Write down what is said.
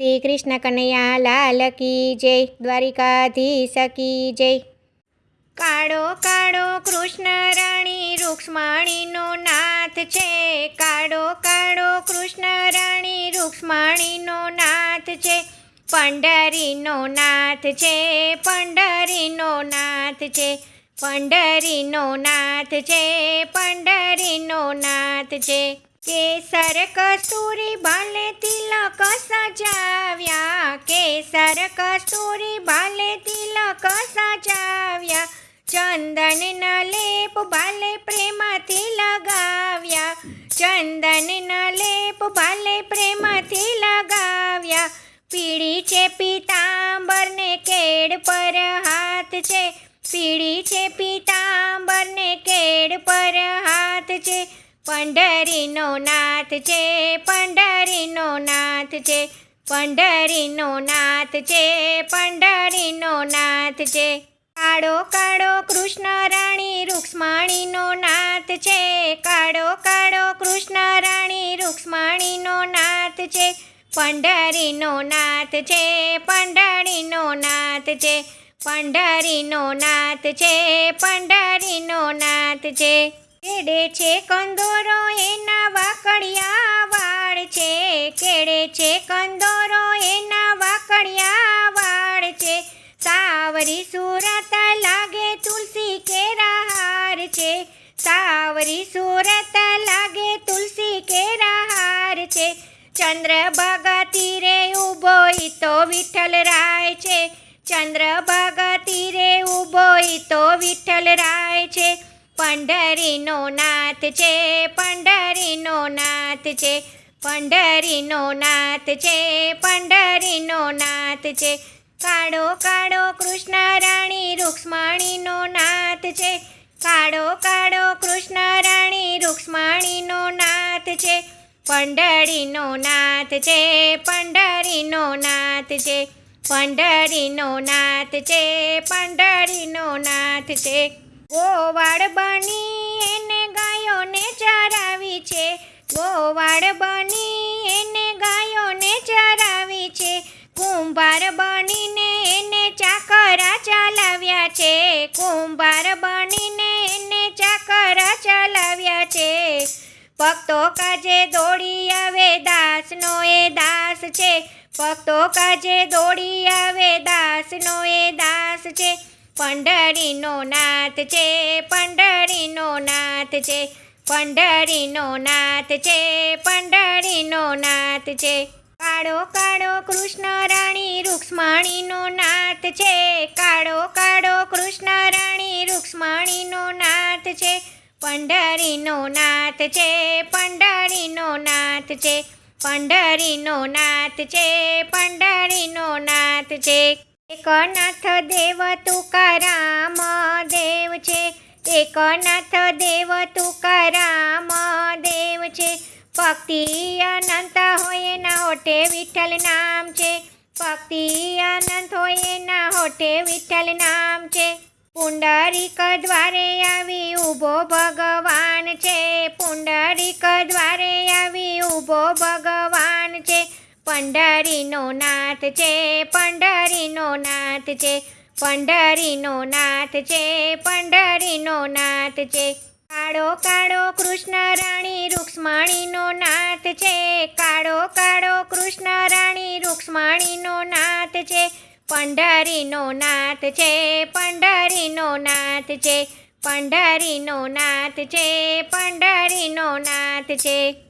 શ્રી કૃષ્ણ કનૈયા લાલ કી જય, દ્વારિકાધીશ કી જય. કાળો કાળો કૃષ્ણ રાણી રૂક્ષ્મણીનો નાથ છે. કાળો કાળો કૃષ્ણ રાણી રૂક્ષ્મણીનો નાથ છે. પંડરીનો નાથ છે પંડરીનો નાથ છે. પંડરીનો નાથ છે પંડરીનો નાથ છે. કેસર કસ્તુરી બાલે તિલક સજાવ્યા. કેસર કસ્તુરી બાલે તિલક સજાવ્યા. ચંદન લેપ બાલે પ્રેમથી લગાવ્યા. ચંદન લેપ બાલે પ્રેમથી લગાવ્યા. પીળી છે પીતાંબરને કેડ પર હાથ છે. પીળી છે પીતાંબર ને કેડ પર હાથ છે. પંઢરીનો નાથ છે, પંઢરીનો નાથ છે, પંઢરીનો નાથ છે, પંઢરીનો નાથ છે. કાળો કાળો કૃષ્ણ રાણી રૂક્ષ્મણીનો નાથ છે, કાળો કાળો કૃષ્ણ રાણી રૂક્ષ્મણીનો નાથ છે, પંઢરીનો નાથ છે, પંઢરીનો નાથ છે, પંઢરીનો નાથ છે, પંઢરીનો નાથ છે. કેડે છે કંદોરો, એના વાકડિયા વાળ છે. કેડે છે કંદોરો, એના વાકડિયા વાળ છે. સાવરી સુરત લાગે તુલસી કેરા હાર છે. સાવરી સુરત લાગે તુલસી કેરા હાર છે. ચંદ્રભાગા ભગતી રે ઊભો તો વિઠ્ઠલ રાય છે. ચંદ્રભાગા ભગતી રે ઊભો તો વિઠ્ઠલ રાય છે. પંઢરીનો નાથ છે, પંઢરીનો નાથ છે, પંઢરીનો નાથ છે, પંઢરીનો નાથ છે. કાળો કાળો કૃષ્ણ રાણી રૂક્ષ્મણીનો નાથ છે. કાળો કાળો કૃષ્ણ રાણી રૂક્ષ્મણીનો નાથ છે. પંઢરીનો નાથ છે, પંઢરીનો નાથ છે, પંઢરીનો નાથ છે, પંઢરીનો નાથ છે. ગોવાળ બની એને ગાયોને ચરાવી છે. ગોવાળ બની એને ગાયોને ચરાવી છે. કુંભાર બનીને એને ચાકરા ચલાવ્યા છે. કુંભાર બનીને એને ચાકરા ચલાવ્યા છે. ભક્તો કાજે દોડી આવે દાસનો એ દાસ છે. ભક્તો કાજે દોડી આવે દાસનો એ દાસ છે. પંઢરીનો નાથ છે, પંઢરીનો નાથ છે, પંઢરીનો નાથ છે, પંઢરીનો નાથ છે. કાળો કાળો કૃષ્ણ રાણી રૂક્ષ્મણીનો નાથ છે, કાળો કાળો કૃષ્ણ રાણી રૂક્ષ્મણીનો નાથ છે, પંઢરીનો નાથ છે, પંઢરીનો નાથ છે, પંઢરીનો નાથ છે, પંઢરીનો નાથ છે. એકનાથ દેવ તુકારામ દેવ છે. એકનાથ દેવ તુકારામ દેવ છે. ભક્તિ અનંત હોય એના હોટે વિઠ્ઠલ નામ છે. ભક્તિ અનંત હોય એના હોટે વિઠ્ઠલ નામ છે. પુંડરીક દ્વારે આવી ઊભો ભગવાન છે. પુંડરીક દ્વારે આવી ઊભો ભગવાન પંઢરીનો નાથ છે, પંઢરીનો નાથ છે, પંઢરીનો નાથ છે, પંઢરીનો નાથ છે. કાળો કાળો કૃષ્ણ રાણી રૂક્ષ્મણીનો નાથ છે, કાળો કાળો કૃષ્ણ રાણી રૂક્ષ્મણીનો નાથ છે, પંઢરીનો નાથ છે, પંઢરીનો નાથ છે, પંઢરીનો નાથ છે, પંઢરીનો નાથ છે.